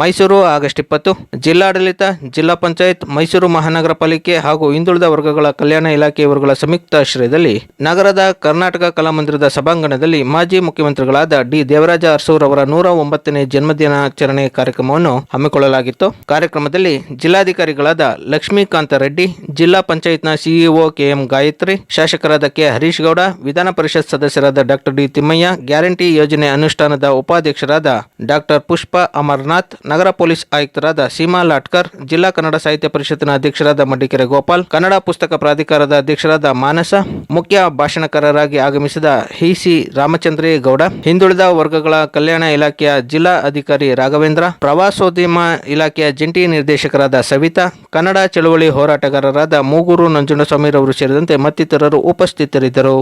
Mysuru, August ಇಪ್ಪತ್ತು. ಜಿಲ್ಲಾಡಳಿತ, ಜಿಲ್ಲಾ ಪಂಚಾಯತ್, ಮೈಸೂರು ಮಹಾನಗರ ಪಾಲಿಕೆ ಹಾಗೂ ಹಿಂದುಳಿದ ವರ್ಗಗಳ ಕಲ್ಯಾಣ ಇಲಾಖೆಯವರುಗಳ ಸಂಯುಕ್ತ ಆಶ್ರಯದಲ್ಲಿ ನಗರದ ಕರ್ನಾಟಕ ಕಲಾಮಂದಿರದ ಸಭಾಂಗಣದಲ್ಲಿ ಮಾಜಿ ಮುಖ್ಯಮಂತ್ರಿಗಳಾದ ಡಿ. ದೇವರಾಜ ಅರಸೂರ್ ಅವರ ನೂರ ಒಂಬತ್ತನೇ ಜನ್ಮದಿನಾಚರಣೆ ಕಾರ್ಯಕ್ರಮವನ್ನು ಹಮ್ಮಿಕೊಳ್ಳಲಾಗಿತ್ತು. ಕಾರ್ಯಕ್ರಮದಲ್ಲಿ ಜಿಲ್ಲಾಧಿಕಾರಿಗಳಾದ ಲಕ್ಷ್ಮೀಕಾಂತ ರೆಡ್ಡಿ, ಜಿಲ್ಲಾ ಪಂಚಾಯತ್ನ ಸಿಇಒ ಕೆಎಂ ಗಾಯತ್ರಿ, ಶಾಸಕರಾದ ಕೆ. ಹರೀಶ್ ಗೌಡ ವಿಧಾನ ಪರಿಷತ್ ಸದಸ್ಯರಾದ ಡಾಕ್ಟರ್ ಡಿ. ತಿಮ್ಮಯ್ಯ, ಗ್ಯಾರಂಟಿ ಯೋಜನೆ ಅನುಷ್ಠಾನದ ಉಪಾಧ್ಯಕ್ಷರಾದ ಡಾಕ್ಟರ್ ಪುಷ್ಪ ಅಮರ್ನಾಥ್ ನಗರ ಪೊಲೀಸ್ ಆಯುಕ್ತರಾದ ಸೀಮಾ ಲಾಟ್ಕರ್, ಜಿಲ್ಲಾ ಕನ್ನಡ ಸಾಹಿತ್ಯ ಪರಿಷತ್ತಿನ ಅಧ್ಯಕ್ಷರಾದ ಮಡಿಕೆರೆ ಗೋಪಾಲ್, ಕನ್ನಡ ಪುಸ್ತಕ ಪ್ರಾಧಿಕಾರದ ಅಧ್ಯಕ್ಷರಾದ ಮಾನಸ, ಮುಖ್ಯ ಭಾಷಣಕಾರರಾಗಿ ಆಗಮಿಸಿದ ಹಿಸಿ ರಾಮಚಂದ್ರೇಗೌಡ, ಹಿಂದುಳಿದ ವರ್ಗಗಳ ಕಲ್ಯಾಣ ಇಲಾಖೆಯ ಜಿಲ್ಲಾ ಅಧಿಕಾರಿ ರಾಘವೇಂದ್ರ, ಪ್ರವಾಸೋದ್ಯಮ ಇಲಾಖೆಯ ಜಂಟಿ ನಿರ್ದೇಶಕರಾದ ಸವಿತಾ, ಕನ್ನಡ ಚಳವಳಿ ಹೋರಾಟಗಾರರಾದ ಮೂಗೂರು ನಂಜುಂಡಸ್ವಾಮಿರವರು ಸೇರಿದಂತೆ ಮತ್ತಿತರರು ಉಪಸ್ಥಿತರಿದ್ದರು.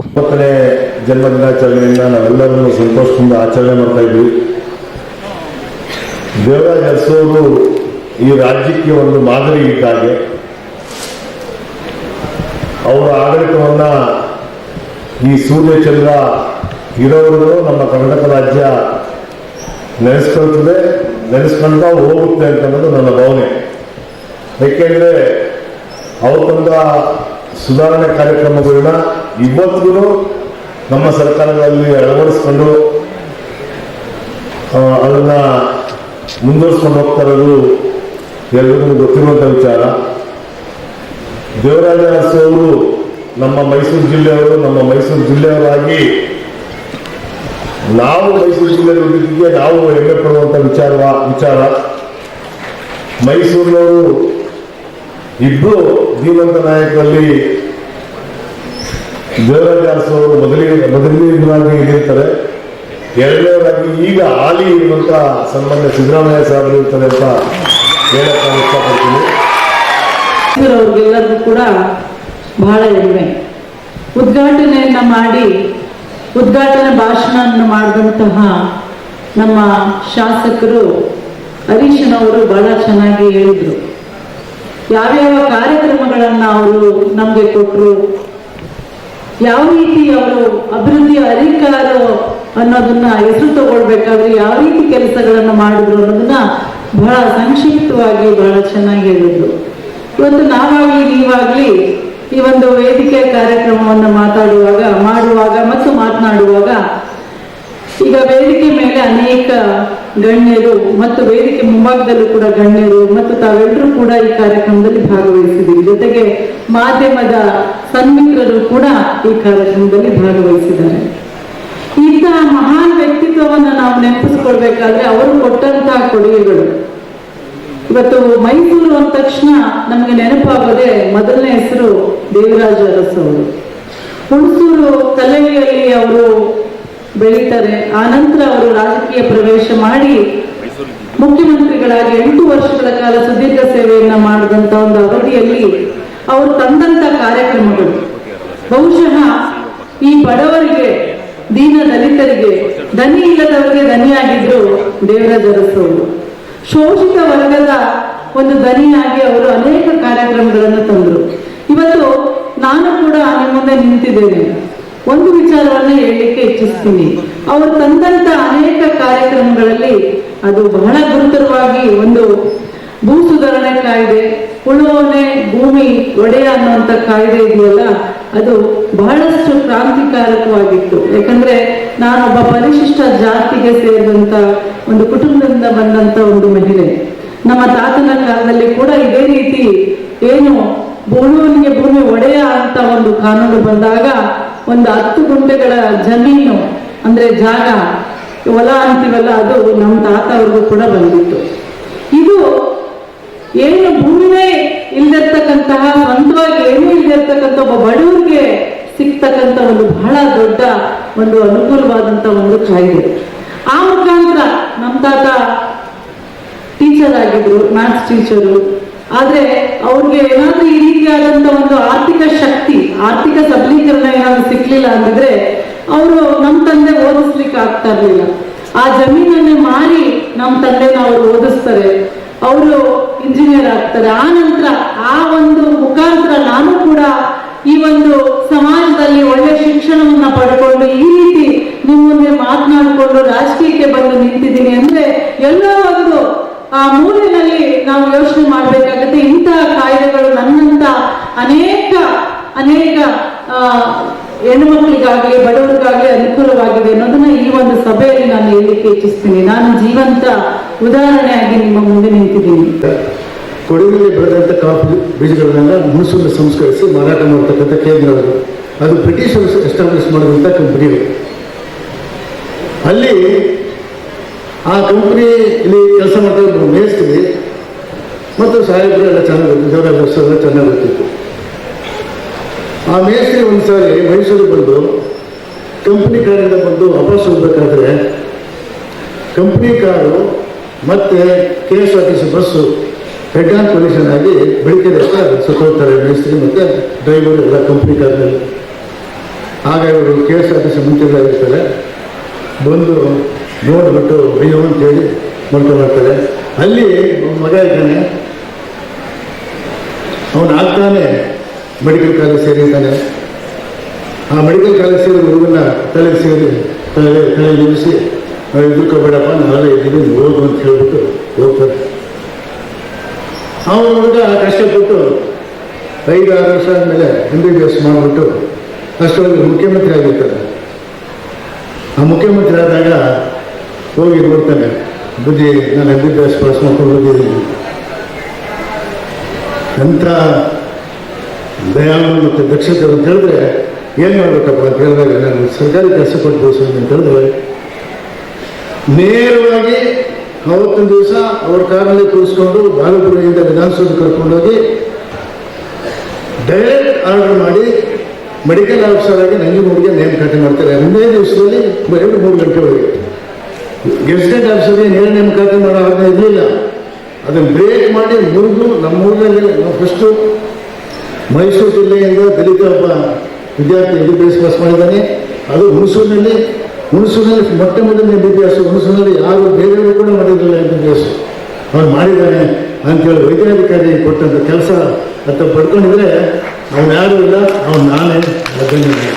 ಜನ್ಮದಿನಾಚರಣೆಯಿಂದ ನಾವೆಲ್ಲರೂ ಸಂತೋಷದಿಂದ ಆಚರಣೆ ಮಾಡ್ತಾ ಇದ್ವಿ. ದೇವರಾಜ ಅರಸವರು ಈ ರಾಜ್ಯಕ್ಕೆ ಒಂದು ಮಾದರಿ ಇದ್ದಾಗೆ ಅವರ ಆಡಳಿತವನ್ನ ಈ ಸೂರ್ಯಚಂದ್ರ ಇರೋವರೆಗೂ ನಮ್ಮ ಕರ್ನಾಟಕ ರಾಜ್ಯ ನೆನೆಸ್ಕೊಳ್ತದೆ ನೆನೆಸ್ಕೊಳ್ತಾ ಹೋಗುತ್ತೆ ಅಂತ ಅನ್ನೋದು ನನ್ನ ಭಾವನೆ. ಏಕೆಂದ್ರೆ ಅವ್ರು ತಂದ ಸುಧಾರಣೆ ಕಾರ್ಯಕ್ರಮಗಳನ್ನ ಇವತ್ತಿಗೂ ನಮ್ಮ ಸರ್ಕಾರಗಳಲ್ಲಿ ಅಳವಡಿಸ್ಕೊಂಡು ಅದನ್ನ ಮುಂದುವರಿಸ್ಕೊಂಡು ಹೋಗ್ತಾ ಇರೋದು ಎಲ್ರಿಗೂ ವಿಚಾರ. ದೇವರಾಜ ನಮ್ಮ ಮೈಸೂರು ಜಿಲ್ಲೆಯವರು, ನಮ್ಮ ಮೈಸೂರು ಜಿಲ್ಲೆಯವರಾಗಿ ನಾವು ಮೈಸೂರು ಜಿಲ್ಲೆಯವರಿಗೆ ನಾವು ಹೆಮ್ಮೆ ಪಡುವಂತ ವಿಚಾರ ವಿಚಾರ. ಮೈಸೂರಿನವರು ಇಬ್ಬರು ಜೀವಂತ ನಾಯಕರಲ್ಲಿ ದೇವರಾಜ ಅರಸು ಅವರು ಮೊದಲಿಗೆ, ಮೊದಲನೇ ಇಲ್ಲಿರ್ತಾರೆ ಎರಡನೇವರಾಗಿ ಈಗ ಹಾಲಿ ಇರುವಂತ ಸಂಬಂಧ ಸಿದ್ದರಾಮಯ್ಯ ಸಾಹೇಬರು ಇರ್ತಾರೆ ಅಂತ ಹೇಳಕ್ ನಾನು ಇಷ್ಟಪಡ್ತೀನಿ. ಅವ್ರಿಗೆಲ್ಲರಿಗೂ ಕೂಡ ಬಹಳ ಹೆಮ್ಮೆ. ಉದ್ಘಾಟನೆಯನ್ನ ಮಾಡಿ, ಉದ್ಘಾಟನೆ ಭಾಷಣವನ್ನು ಮಾಡಿದಂತಹ ನಮ್ಮ ಶಾಸಕರು ಹರೀಶನವರು ಬಹಳ ಚೆನ್ನಾಗಿ ಹೇಳಿದ್ರು. ಯಾವ್ಯಾವ ಕಾರ್ಯಕ್ರಮಗಳನ್ನ ಅವರು ನಮಗೆ ಕೊಟ್ಟರು ಯಾವ ರೀತಿ ಅವರು ಅಭಿವೃದ್ಧಿಯ ಅಧಿಕಾರು ಅನ್ನೋದನ್ನ ಹೆಸರು ತಗೊಳ್ಬೇಕಾದ್ರೆ ಯಾವ ರೀತಿ ಕೆಲಸಗಳನ್ನ ಮಾಡಿದ್ರು ಅನ್ನೋದನ್ನ ಬಹಳ ಸಂಕ್ಷಿಪ್ತವಾಗಿ ಬಹಳ ಚೆನ್ನಾಗಿ ಹೇಳಿದ್ರು. ಇವತ್ತು ನಾವಾಗ್ಲಿ ನೀವಾಗ್ಲಿ ಈ ಒಂದು ವೇದಿಕೆ ಕಾರ್ಯಕ್ರಮವನ್ನು ಮಾತಾಡುವಾಗ, ಮಾಡುವಾಗ ಮತ್ತು ಮಾತನಾಡುವಾಗ ಈಗ ವೇದಿಕೆ ಮೇಲೆ ಅನೇಕ ಗಣ್ಯರು ಮತ್ತು ವೇದಿಕೆ ಮುಂಭಾಗದಲ್ಲೂ ಕೂಡ ಗಣ್ಯರು ಮತ್ತು ತಾವೆಲ್ಲರೂ ಕೂಡ ಈ ಕಾರ್ಯಕ್ರಮದಲ್ಲಿ ಭಾಗವಹಿಸಿದ್ದೀವಿ ಜೊತೆಗೆ ಮಾಧ್ಯಮದ ಸನ್ಮಿತ್ರರು ಕೂಡ ಈ ಕಾರ್ಯಕ್ರಮದಲ್ಲಿ ಭಾಗವಹಿಸಿದ್ದಾರೆ. ಇಂತಹ ಮಹಾನ್ ವ್ಯಕ್ತಿತ್ವವನ್ನು ನಾವು ನೆನಪಿಸ್ಕೊಳ್ಬೇಕಾದ್ರೆ ಅವರು ಕೊಟ್ಟಂತಹ ಕೊಡುಗೆಗಳು. ಇವತ್ತು ಮೈಸೂರು ಅಂದ ತಕ್ಷಣ ನಮಗೆ ನೆನಪಾಗದೆ ಮೊದಲನೇ ಹೆಸರು ದೇವರಾಜ ಅರಸು ಅವರು. ಹುಣಸೂರು ಕಲೆಯಲ್ಲಿ ಅವರು ಬೆಳೀತಾರೆ. ಆ ನಂತರ ಅವರು ರಾಜಕೀಯ ಪ್ರವೇಶ ಮಾಡಿ ಮುಖ್ಯಮಂತ್ರಿಗಳಾಗಿ ಎಂಟು ವರ್ಷಗಳ ಕಾಲ ಸುದೀರ್ಘ ಸೇವೆಯನ್ನ ಮಾಡಿದಂತ ಒಂದು ಅವಧಿಯಲ್ಲಿ ಅವರು ತಂದಂತ ಕಾರ್ಯಕ್ರಮಗಳು. ಬಹುಶಃ ಈ ಬಡವರಿಗೆ ದೀನ ದಲಿತರಿಗೆ ದನಿ ಇಲ್ಲದವರಿಗೆ ದನಿಯಾಗಿದ್ರು ದೇವರ ಅರಸು ಅವರು ಶೋಷಿತ ವರ್ಗದ ಒಂದು ದನಿಯಾಗಿ ಅವರು ಅನೇಕ ಕಾರ್ಯಕ್ರಮಗಳನ್ನು ತಂದರು. ಇವತ್ತು ನಾನು ಕೂಡ ನಿಮ್ಮ ಮುಂದೆ ನಿಂತಿದ್ದೇನೆ. ಒಂದು ವಿಚಾರವನ್ನ ಹೇಳಲಿಕ್ಕೆ ಇಚ್ಛಿಸ್ತೀನಿ. ಅವರು ತಂದಂತ ಅನೇಕ ಕಾರ್ಯಕ್ರಮಗಳಲ್ಲಿ ಅದು ಬಹಳ ಗುರುತರವಾಗಿ ಒಂದು ಭೂ ಸುಧಾರಣೆ ಕಾಯ್ದೆ ಉಳುವವನೇ ಭೂಮಿ ಒಡೆಯ ಅನ್ನುವಂಥ ಕಾಯ್ದೆ ಇದೆಯಲ್ಲ, ಅದು ಬಹಳಷ್ಟು ಕ್ರಾಂತಿಕಾರಕವಾಗಿತ್ತು. ಯಾಕಂದ್ರೆ ನಾನೊಬ್ಬ ಪರಿಶಿಷ್ಟ ಜಾತಿಗೆ ಸೇರಿದಂತ ಒಂದು ಕುಟುಂಬದಿಂದ ಬಂದಂತ ಒಂದು ಮಹಿಳೆ. ನಮ್ಮ ತಾತನ ಕಾಲದಲ್ಲಿ ಕೂಡ ಇದೇ ರೀತಿ ಏನು ಉಳುವವನಿಗೆ ಭೂಮಿ ಒಡೆಯ ಅಂತ ಒಂದು ಕಾನೂನು ಬಂದಾಗ ಒಂದು ಹತ್ತು ಗುಂಟೆಗಳ ಜಮೀನು, ಅಂದ್ರೆ ಜಾಗ, ಹೊಲ ಅಂತೀವಲ್ಲ, ಅದು ನಮ್ಮ ತಾತ ಅವ್ರಿಗೂ ಕೂಡ ಬಂದಿತ್ತು. ಇದು ಏನು ಭೂಮಿನೇ ಇಲ್ದಿರ್ತಕ್ಕಂತಹ ಸ್ವಂತವಾಗಿ ಏನೂ ಇಲ್ದಿರ್ತಕ್ಕಂಥ ಒಬ್ಬ ಬಡವರಿಗೆ ಸಿಗ್ತಕ್ಕಂಥ ಒಂದು ಬಹಳ ದೊಡ್ಡ ಒಂದು ಅನುಕೂಲವಾದಂತ ಒಂದು ಕಾಯ್ದೆ ಆ ಮುಖಾಂತರ ನಮ್ಮ ತಾತ ಟೀಚರ್ ಆಗಿದ್ರು ಮ್ಯಾಥ್ಸ್ ಟೀಚರು ಆದ್ರೆ ಅವ್ರಿಗೆ ಏನಾದ್ರೂ ಈ ರೀತಿಯಾದಂತ ಒಂದು ಆರ್ಥಿಕ ಶಕ್ತಿ, ಆರ್ಥಿಕ ಸಬಲೀಕರಣ ಏನಾದ್ರೂ ಸಿಕ್ಲಿಲ್ಲ ಅಂದಿದ್ರೆ ಅವರು ನಮ್ಮ ತಂದೆ ಓದಿಸ್ಲಿಕ್ಕೆ ಆಗ್ತಾ ಇರ್ಲಿಲ್ಲ. ಆ ಜಮೀನನ್ನೇ ಮಾರಿ ನಮ್ಮ ತಂದೆನ ಅವ್ರು ಓದಿಸ್ತಾರೆ. ಅವರು ಇಂಜಿನಿಯರ್ ಆಗ್ತಾರೆ ಆ ನಂತರ ಆ ಒಂದು ಮುಖಾಂತರ ನಾನು ಕೂಡ ಈ ಒಂದು ಸಮಾಜದಲ್ಲಿ ಒಳ್ಳೆ ಶಿಕ್ಷಣವನ್ನ ಪಡ್ಕೊಂಡು ಈ ರೀತಿ ನಿಮ್ಮ ಮುಂದೆ ಮಾತನಾಡಿಕೊಂಡು ರಾಜಕೀಯಕ್ಕೆ ಬಂದು ನಿಂತಿದ್ದೀನಿ ಅಂದ್ರೆ ಎಲ್ಲೋ ಒಂದು ಆ ಮೂಲೆಯಲ್ಲಿ ನಾವು ಯೋಚನೆ ಮಾಡ್ಬೇಕಾಗತ್ತೆ. ಇಂತಹ ಕಾಯ್ದೆಗಳು ನನ್ನಂತ ಅನೇಕ ಅನೇಕ ಆ, ಹೆಣ್ಣುಮಕ್ಕಳಿಗಾಗ್ಲಿ ಬಡವರಿಗಾಗಲಿ ಅನುಕೂಲವಾಗಿದೆ ಅನ್ನೋದನ್ನ ಈ ಒಂದು ಸಭೆಯಲ್ಲಿ ನಾನು ಹೇಳಲಿಕ್ಕೆ ಇಚ್ಛಿಸ್ತೀನಿ. ನಾನು ಜೀವಂತ ಉದಾಹರಣೆಯಾಗಿ ನಿಮ್ಮ ಮುಂದೆ ನಿಂತಿದ್ದೀನಿ. ಕೊಡಗಿನಲ್ಲಿ ಬೆಳೆದಂತ ಕಾಫಿ ಬೀಜಗಳನ್ನೆಲ್ಲ ಮುಸುಲು ಸಂಸ್ಕರಿಸಿ ಮಾರಾಟ ಮಾಡತಕ್ಕಂಥ ಕೇಂದ್ರಗಳು. ಅದು ಬ್ರಿಟಿಷರು ಎಸ್ಟಾಬ್ಲಿಷ್ ಮಾಡಿದಂಥ ಕಂಪನಿಗಳು. ಅಲ್ಲಿ ಆ ಕಂಪನಿಲಿ ಕೆಲಸ ಮಾಡ್ತಾ ಮೇಯಿಸ್ತೀವಿ ಮತ್ತು ಸಾಹೇಬರು ಎಲ್ಲ ಚೆನ್ನಾಗಿ ಗೊತ್ತಿತ್ತು ಅವರ ಎಲ್ಲ ಚೆನ್ನಾಗಿ ಗೊತ್ತಿತ್ತು ಆ ಮೇಸ್ತ್ರಿ ಒಂದು ಸಾರಿ ಬಂದು ಕಂಪ್ನಿ ಕಾರಿಂದ ಬಂದು ವಾಪಸ್ ಹೋಗ್ಬೇಕಾದ್ರೆ ಕಂಪ್ನಿ ಕಾರು ಮತ್ತೆ K S R T C bus head on ಆಗಿ ಬೆಳಿಗ್ಗೆ ಸುತ್ತೋಗ್ತಾರೆ ಮೇಸ್ತ್ರಿ ಮತ್ತೆ ಡ್ರೈವರ್ ಎಲ್ಲ ಕಂಪ್ನಿ ಕಾರ್ನಲ್ಲಿ ಆಗ ಇವರು K S R T C ಮುಂಚೆಗಳಾಗಿರ್ತಾರೆ ಬಂದು ನೋಡ್ಬಿಟ್ಟು ಅಯ್ಯೋ ಅಂತೇಳಿ ಮಾಡ್ಕೊಂಡು ಮಾಡ್ತಾರೆ. ಅಲ್ಲಿ ಮಗ ಇದ್ದಾನೆ. ಅವನು ಆಗ್ತಾನೆ ಮೆಡಿಕಲ್ ಕಾಲೇಜ್ ಸೇರಿದ್ದಾನೆ ಆ ಮೆಡಿಕಲ್ ಕಾಲೇಜ್ ಸೇರಿ ಹುಡುಗನ ತಲೆಗೆ ಸೇರಿ ತಲೆ ತಲೆ ನಿಲ್ಲಿಸಿ ನಾವು ಎದುರ್ಕೋಬೇಡಪ್ಪ ನಾಳೆ ಇದ್ದೀವಿ ನೀವು ಹೋಗು ಅಂತ ಹೇಳ್ಬಿಟ್ಟು ಹೋಗ್ತಾರೆ. ಅವನ ಹುಡುಗ ಕಷ್ಟಪಟ್ಟು ಐದು ಆರು ವರ್ಷ ಆದಮೇಲೆ ಎಂ ಬಿ ಬಿ ಎಸ್ ಮಾಡಿಬಿಟ್ಟು ಅಷ್ಟೊಂದು ಮುಖ್ಯಮಂತ್ರಿ ಆಗಿರ್ತಾರೆ. ಆ ಮುಖ್ಯಮಂತ್ರಿ ಆದಾಗ ಹೋಗಿ ನೋಡ್ತಾನೆ ಬುದ್ಧಿ, ನಾನು M B B S pass ಮಾಡ್ಕೊಂಡು ಹೋಗಿದ್ದೀನಿ. ಎಂಥ ದಯಾಳು ಮತ್ತು ದಕ್ಷತೆ ಅಂತ ಹೇಳಿದ್ರೆ, ಏನು ಮಾಡ್ಬೇಕಪ್ಪ ಅಂತ ಹೇಳಿದಾಗ ನಾನು ಸರ್ಕಾರಿ ಕೆಲಸ ಕೊಟ್ಟು ಅಂತ ಹೇಳಿದ್ರೆ ನೇರವಾಗಿ ಅವತ್ತಿನ ದಿವಸ ಅವ್ರ ಕಾರಲ್ಲಿ ಕೂರಿಸ್ಕೊಂಡು ಬಾಗಲಪುರದಿಂದ ವಿಧಾನಸೌಧ ಕರ್ಕೊಂಡೋಗಿ ಡೈರೆಕ್ಟ್ ಆರ್ಡರ್ ಮಾಡಿ ಮೆಡಿಕಲ್ ಆಫೀಸರ್ ಆಗಿ ನಂಜನಗೂಡಿಗೆ ನೇಮಕಾತಿ ಮಾಡ್ತಾರೆ. ಒಂದೇ ದಿವಸದಲ್ಲಿ ಎರಡು, ಮೂರು ಗಂಟೆ ಒಳಗೆ ಗೆಸ್ಟೆಡ್ ಆಫೀಸರ್ಗೆ ನೇರ ನೇಮಕಾತಿ ಮಾಡೋ ಆಜ್ಞೆ ಇರಲಿಲ್ಲ. ಅದನ್ನು ಬ್ರೇಕ್ ಮಾಡಿ ಮುರಿದು ನಮ್ಮ ಊರಿನಲ್ಲಿ ಫಸ್ಟು ಮೈಸೂರು ಜಿಲ್ಲೆಯಿಂದ ದಲಿತ ಒಬ್ಬ ವಿದ್ಯಾರ್ಥಿ ಎಂ ಬಿ ಎಸ್ ಪಾಸ್ ಮಾಡಿದ್ದಾನೆ, ಅದು ಹುಣಸೂರಿನಲ್ಲಿ ಹುಣಸೂರಿನಲ್ಲಿ ಮೊಟ್ಟ ಮೊದಲ ಎಂ ಬಿ ಬಿ ಎಸ್ ಹುಣಸೂರಿನಲ್ಲಿ ಯಾರು ಬೇರೆಯವರು ಕೂಡ ಮಾಡಿರಲಿಲ್ಲ ಎಂ ಬಿ ಬಿ ಎಸ್ ಅವನು ಮಾಡಿದ್ದಾನೆ ಅಂತೇಳಿ ವೈದ್ಯಾಧಿಕಾರಿ ಕೊಟ್ಟಂಥ ಕೆಲಸ ಅಂತ ಪಡ್ಕೊಂಡಿದ್ರೆ ಅವನು ಯಾರು ಇಲ್ಲ ಅವನು ನಾನೇ ಅದನ್ನೇ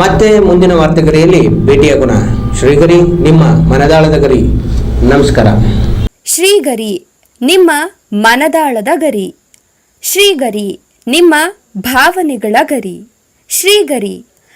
ಮತ್ತೆ ಮುಂದಿನ ವಾರ್ತೆಗರಿಯಲ್ಲಿ ಭೇಟಿಯಾಗೋಣ. ಶ್ರೀಗರಿ ನಿಮ್ಮ ಮನದಾಳದ ಗರಿ. ನಮಸ್ಕಾರ. ಶ್ರೀಗರಿ ನಿಮ್ಮ ಮನದಾಳದ ಗರಿ. ಶ್ರೀಗರಿ ನಿಮ್ಮ ಭಾವನೆಗಳ ಗರಿ. ಶ್ರೀಗರಿ